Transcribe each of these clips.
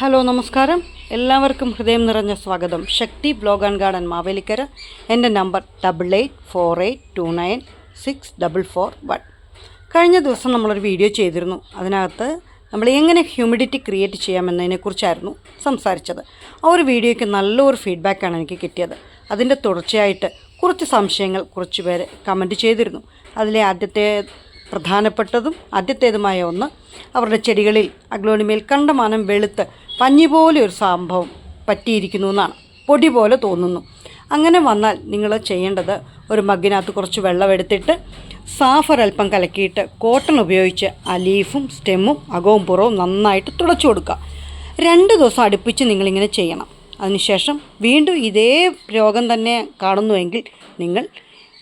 Hello നമസ്കാരം. എല്ലാവർക്കും ഹൃദയം നിറഞ്ഞ സ്വാഗതം. Shakthi blog and garden Mavelikkara. എന്റെ number double eight four eight two nine six double four one കഴിഞ്ഞ ദിവസം നമ്മളൊരു വീഡിയോ ചെയ്തിരുന്നു. അതിനകത്ത് നമ്മൾ എങ്ങനെ ഹ്യൂമിഡിറ്റി ക്രിയേറ്റ് ചെയ്യാമെന്നതിനെക്കുറിച്ചായിരുന്നു സംസാരിച്ചത്. ആ ഒരു വീഡിയോയ്ക്ക് നല്ലൊരു ഫീഡ്ബാക്കാണ് എനിക്ക് കിട്ടിയത്. അതിന്റെ തുടർച്ചയായിട്ട് കുറച്ച് സംശയങ്ങൾ കുറച്ച് പേര് കമന്റ് ചെയ്തിരുന്നു. അതിലെ ആദ്യത്തെ പ്രധാനപ്പെട്ടതും ആദ്യത്തേതുമായ ഒന്ന് അവരുടെ ചെടികളിൽ അഗ്ലോണിമയിൽ കണ്ടമാനം വെളുത്ത് പഞ്ഞി പോലെ ഒരു സംഭവം പറ്റിയിരിക്കുന്നു എന്നാണ്. പൊടി പോലെ തോന്നുന്നു. അങ്ങനെ വന്നാൽ നിങ്ങൾ ചെയ്യേണ്ടത് ഒരു മഗ്ഗിനകത്ത് കുറച്ച് വെള്ളമെടുത്തിട്ട് സാഫർ അല്പം കലക്കിയിട്ട് കോട്ടൺ ഉപയോഗിച്ച് അലീഫും ലീഫും സ്റ്റെമ്മും അകവും പുറവും നന്നായിട്ട് തുടച്ചു കൊടുക്കുക. രണ്ട് ദിവസം അടുപ്പിച്ച് നിങ്ങളിങ്ങനെ ചെയ്യണം. അതിനുശേഷം വീണ്ടും ഇതേ രോഗം തന്നെ കാണുന്നുവെങ്കിൽ നിങ്ങൾ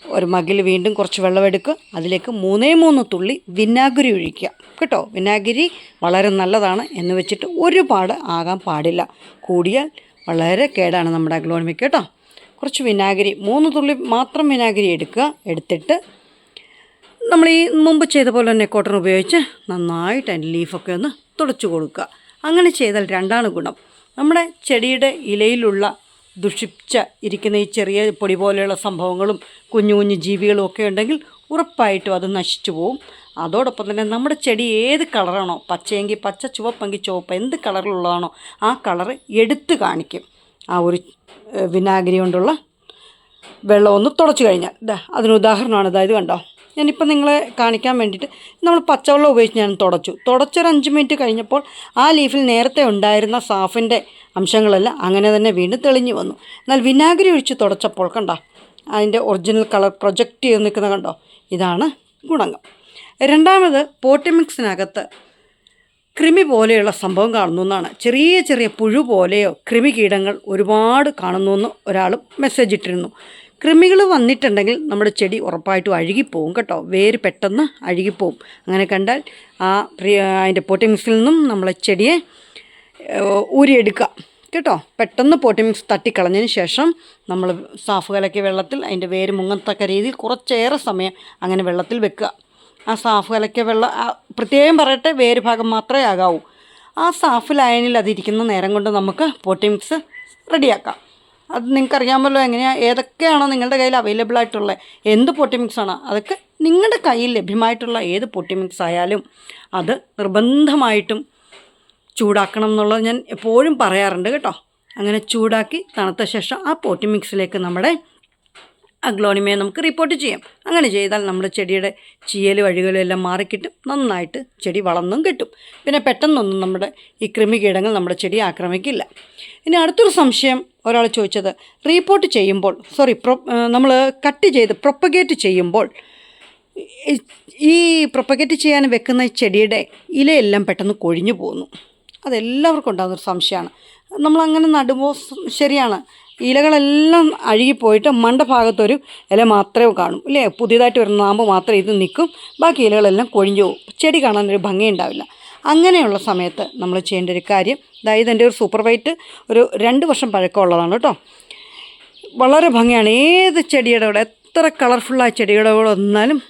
ഒരു മകിൽ വീണ്ടും കുറച്ച് വെള്ളമെടുക്കുക അതിലേക്ക് മൂന്നേ മൂന്ന് തുള്ളി വിനാഗിരി ഒഴിക്കുക. കേട്ടോ? വിനാഗിരി വളരെ നല്ലതാണ് എന്ന് വെച്ചിട്ട് ഒരുപാട് ആകാൻ പാടില്ല. കൂടിയാൽ വളരെ കേടാണ് നമ്മുടെ അഗ്ലോണിമിക്ക് കേട്ടോ? കുറച്ച് വിനാഗിരി മൂന്ന് തുള്ളി മാത്രം വിനാഗിരി എടുക്കുക. എടുത്തിട്ട് നമ്മൾ ഈ മുമ്പ് ചെയ്ത പോലെ തന്നെ കോട്ടൺ ഉപയോഗിച്ച് നന്നായിട്ട് അതിന്റെ ലീഫൊക്കെ ഒന്ന് തുടച്ചു കൊടുക്കുക. അങ്ങനെ ചെയ്താൽ രണ്ടാണ് ഗുണം. നമ്മുടെ ചെടിയുടെ ഇലയിലുള്ള ദുഷിച്ച ഇരിക്കുന്ന ഈ ചെറിയ പൊടി പോലെയുള്ള സംഭവങ്ങളും കുഞ്ഞു കുഞ്ഞു ജീവികളും ഒക്കെ ഉണ്ടെങ്കിൽ ഉറപ്പായിട്ടും അത് നശിച്ചു പോവും. അതോടൊപ്പം തന്നെ നമ്മുടെ ചെടി ഏത് കളറാണോ പച്ചയെങ്കിൽ പച്ച ചുവപ്പെങ്കിൽ ചുവപ്പ് എന്ത് കളറിലുള്ളതാണോ ആ കളർ എടുത്തു കാണിക്കും. ആ ഒരു വിനാഗിരി കൊണ്ടുള്ള വെള്ളം ഒന്ന് തുടച്ചു കഴിഞ്ഞാൽ. അതിന് ഉദാഹരണമാണ്. ഇതായത് കണ്ടോ? ഞാനിപ്പോൾ നിങ്ങളെ കാണിക്കാൻ വേണ്ടിയിട്ട് നമ്മൾ പച്ചവെള്ളം ഉപയോഗിച്ച് ഞാൻ തുടച്ചു. തുടച്ചൊരു അഞ്ച് മിനിറ്റ് കഴിഞ്ഞപ്പോൾ ആ ലീഫിൽ നേരത്തെ ഉണ്ടായിരുന്ന സാഫിന്റെ അംശങ്ങളെല്ലാം അങ്ങനെ തന്നെ വീണ്ടും തെളിഞ്ഞു വന്നു. എന്നാൽ വിനാഗിരി ഒഴിച്ച് തുടച്ചപ്പോൾ കണ്ട അതിന്റെ ഒറിജിനൽ കളർ പ്രൊജക്റ്റ് ചെയ്ത് നിൽക്കുന്ന കണ്ടോ ഇതാണ് ഗുണങ്ങൾ രണ്ടാമത് പോട്ടിമിക്സിനകത്ത് കൃമി പോലെയുള്ള സംഭവം കാണുന്നു എന്നാണ്. ചെറിയ ചെറിയ പുഴു പോലെയോ കൃമി കീടങ്ങൾ ഒരുപാട് കാണുന്നു എന്ന് ഒരാൾ മെസ്സേജ് ഇട്ടിരുന്നു. കൃമികൾ വന്നിട്ടുണ്ടെങ്കിൽ നമ്മുടെ ചെടി ഉറപ്പായിട്ടും അഴുകിപ്പോവും കേട്ടോ. വേര് പെട്ടെന്ന് അഴുകിപ്പോവും. അങ്ങനെ കണ്ടാൽ ആ പ്രിയ അതിന്റെ പോട്ടിമിക്സിൽ നിന്നും നമ്മളെ ചെടിയെ ഊരിയെടുക്കുക കേട്ടോ. പെട്ടെന്ന് പോട്ടിമിക്സ് തട്ടിക്കളഞ്ഞതിന് ശേഷം നമ്മൾ സാഫ് കലക്കിയ വെള്ളത്തിൽ അതിന്റെ വേര് മുങ്ങത്തക്ക രീതിയിൽ കുറച്ചേറെ സമയം അങ്ങനെ വെള്ളത്തിൽ വെക്കുക. ആ സാഫ് കലക്കിയ വെള്ളം പ്രത്യേകം പറയട്ടെ വേര് ഭാഗം മാത്രമേ ആകാവൂ. ആ സാഫ് ലൈനിൽ അതിരിക്കുന്ന നേരം കൊണ്ട് നമുക്ക് പോട്ടിമിക്സ് റെഡിയാക്കാം. അത് നിങ്ങൾക്ക് അറിയാമല്ലോ എങ്ങനെയാണ് ഏതൊക്കെയാണോ നിങ്ങളുടെ കയ്യിൽ അവൈലബിൾ ആയിട്ടുള്ള എന്ത് പൊട്ടി ആണോ അതൊക്കെ നിങ്ങളുടെ കയ്യിൽ ലഭ്യമായിട്ടുള്ള ഏത് പൊട്ടി മിക്സ് ആയാലും അത് നിർബന്ധമായിട്ടും ചൂടാക്കണം എന്നുള്ളത് ഞാൻ എപ്പോഴും പറയാറുണ്ട് കേട്ടോ. അങ്ങനെ ചൂടാക്കി തണുത്ത ശേഷം ആ പോട്ടി മിക്സിലേക്ക് നമ്മുടെ അഗ്ലോണിമയെ നമുക്ക് റിപ്പോർട്ട് ചെയ്യാം. അങ്ങനെ ചെയ്താൽ നമ്മുടെ ചെടിയുടെ ചീയൽ വഴികളും എല്ലാം മാറിക്കിട്ടും നന്നായിട്ട് ചെടി വളർന്നും കിട്ടും. പിന്നെ പെട്ടെന്നൊന്നും നമ്മുടെ ഈ കൃമികീടങ്ങൾ നമ്മുടെ ചെടി ആക്രമിക്കില്ല. ഇനി അടുത്തൊരു സംശയം ഒരാൾ ചോദിച്ചത്. റീപ്പോർട്ട് ചെയ്യുമ്പോൾ സോറി പ്രൊ നമ്മൾ കട്ട് ചെയ്ത് പ്രൊപ്പഗേറ്റ് ചെയ്യുമ്പോൾ ഈ- പ്രൊപ്പഗേറ്റ് ചെയ്യാൻ വെക്കുന്ന ചെടിയുടെ ഇലയെല്ലാം പെട്ടെന്ന് കൊഴിഞ്ഞു പോകുന്നു അതെല്ലാവർക്കും ഉണ്ടാകുന്നൊരു സംശയമാണ്. നമ്മളങ്ങനെ നടുമ്പോൾ ശരിയാണ്. ഇലകളെല്ലാം അഴുകിപ്പോയിട്ട് മണ്ടഭാഗത്തൊരു ഇല മാത്രമേ കാണും ഇല്ലേ? പുതിയതായിട്ട് വരുന്ന നാമ്പ് മാത്രമേ ഇത് നിൽക്കും. ബാക്കി ഇലകളെല്ലാം കൊഴിഞ്ഞു പോകും. ചെടി കാണാനൊരു ഭംഗിയുണ്ടാവില്ല. അങ്ങനെയുള്ള സമയത്ത് നമ്മൾ ചെയ്യേണ്ട ഒരു കാര്യം അതായത് എന്റെ ഒരു സൂപ്പർ വൈറ്റ് ഒരു രണ്ട് വർഷം പഴക്കമുള്ളതാണ് കേട്ടോ. വളരെ ഭംഗിയാണ്. ഏത് ചെടിയുടെ കൂടെ എത്ര കളർഫുള്ളായ ചെടിയുടെ കൂടെ വന്നാലും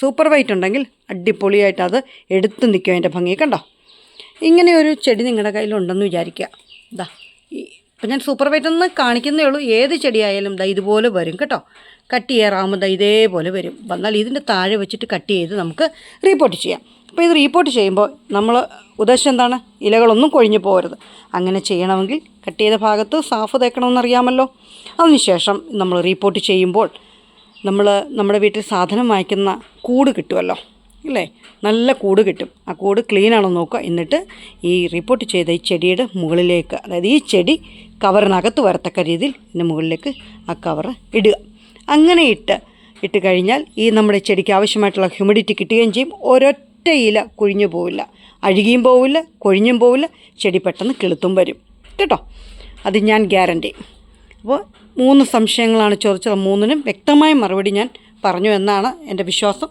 സൂപ്പർ വൈറ്റ് ഉണ്ടെങ്കിൽ അടിപൊളിയായിട്ട് അത് എടുത്ത് നിൽക്കും അതിന്റെ ഭംഗി കണ്ടോ? ഇങ്ങനെ ഒരു ചെടി നിങ്ങളുടെ കയ്യിലുണ്ടെന്ന് വിചാരിക്കുക. ഇതാ ഇപ്പം ഞാൻ സൂപ്പർ വൈറ്റ് ഒന്ന് കാണിക്കുന്നേ ഉള്ളൂ. ഏത് ചെടിയായാലും ദാ ഇതുപോലെ വരും കേട്ടോ. കട്ട് ചെയ്യാറാകുമ്പോൾ ഇതേപോലെ വരും. വന്നാൽ ഇതിന്റെ താഴെ വെച്ചിട്ട് കട്ട് ചെയ്ത് നമുക്ക് റിപ്പോർട്ട് ചെയ്യാം. അപ്പോൾ ഇത് റീപ്പോർട്ട് ചെയ്യുമ്പോൾ നമ്മൾ ഉദ്ദേശം എന്താണ്? ഇലകളൊന്നും കൊഴിഞ്ഞു പോകരുത്. അങ്ങനെ ചെയ്യണമെങ്കിൽ കട്ട് ചെയ്ത ഭാഗത്ത് സാഫ് തേക്കണമെന്നറിയാമല്ലോ അതിനുശേഷം നമ്മൾ റീപ്പോർട്ട് ചെയ്യുമ്പോൾ നമ്മൾ നമ്മുടെ വീട്ടിൽ സാധനം വാങ്ങിക്കുന്ന കൂട് കിട്ടുമല്ലോ അല്ലേ? നല്ല കൂട് കിട്ടും. ആ കൂട് ക്ലീൻ ആണോ നോക്കുക. എന്നിട്ട് ഈ റിപ്പോർട്ട് ചെയ്ത ഈ ചെടിയുടെ മുകളിലേക്ക് അതായത് ഈ ചെടി കവറിനകത്ത് വരത്തക്ക രീതിയിൽ ഇതിന്റെ മുകളിലേക്ക് ആ കവർ ഇടുക. അങ്ങനെ ഇട്ട് ഇട്ട് കഴിഞ്ഞാൽ ഈ നമ്മുടെ ചെടിക്ക് ആവശ്യമായിട്ടുള്ള ഹ്യൂമിഡിറ്റി കിട്ടുകയും ചെയ്യും. ഒരൊറ്റ ഇല കുഴിഞ്ഞു പോവില്ല. അഴുകിയും പോവില്ല കൊഴിഞ്ഞും പോവില്ല. ചെടി പെട്ടെന്ന് കിളുത്തും വരും. കേട്ടോ? അത് ഞാൻ ഗ്യാരണ്ടി. അപ്പോൾ മൂന്ന് സംശയങ്ങളാണ് ചോദിച്ചത്. മൂന്നിനും വ്യക്തമായ മറുപടി ഞാൻ പറഞ്ഞു എന്നാണ് എന്റെ വിശ്വാസം.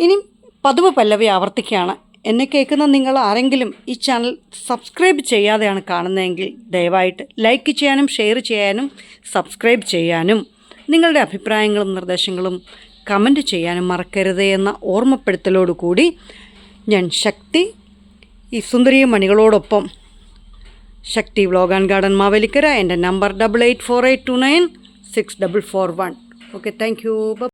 ഇനി പതിവ് പല്ലവി ആവർത്തിക്കുകയാണ്. എന്നെ കേൾക്കുന്ന നിങ്ങൾ ആരെങ്കിലും ഈ ചാനൽ സബ്സ്ക്രൈബ് ചെയ്യാതെയാണ് കാണുന്നതെങ്കിൽ ദയവായിട്ട് ലൈക്ക് ചെയ്യാനും ഷെയർ ചെയ്യാനും സബ്സ്ക്രൈബ് ചെയ്യാനും നിങ്ങളുടെ അഭിപ്രായങ്ങളും നിർദ്ദേശങ്ങളും കമന്റ് ചെയ്യാനും മറക്കരുത് എന്ന ഓർമ്മപ്പെടുത്തലോടുകൂടി ഞാൻ ശക്തി ഈ സുന്ദരിയ മണികളോടൊപ്പം Shakthi vlog and garden Mavelikkara എന്റെ number double eight four eight two nine six double four one. Okay thank you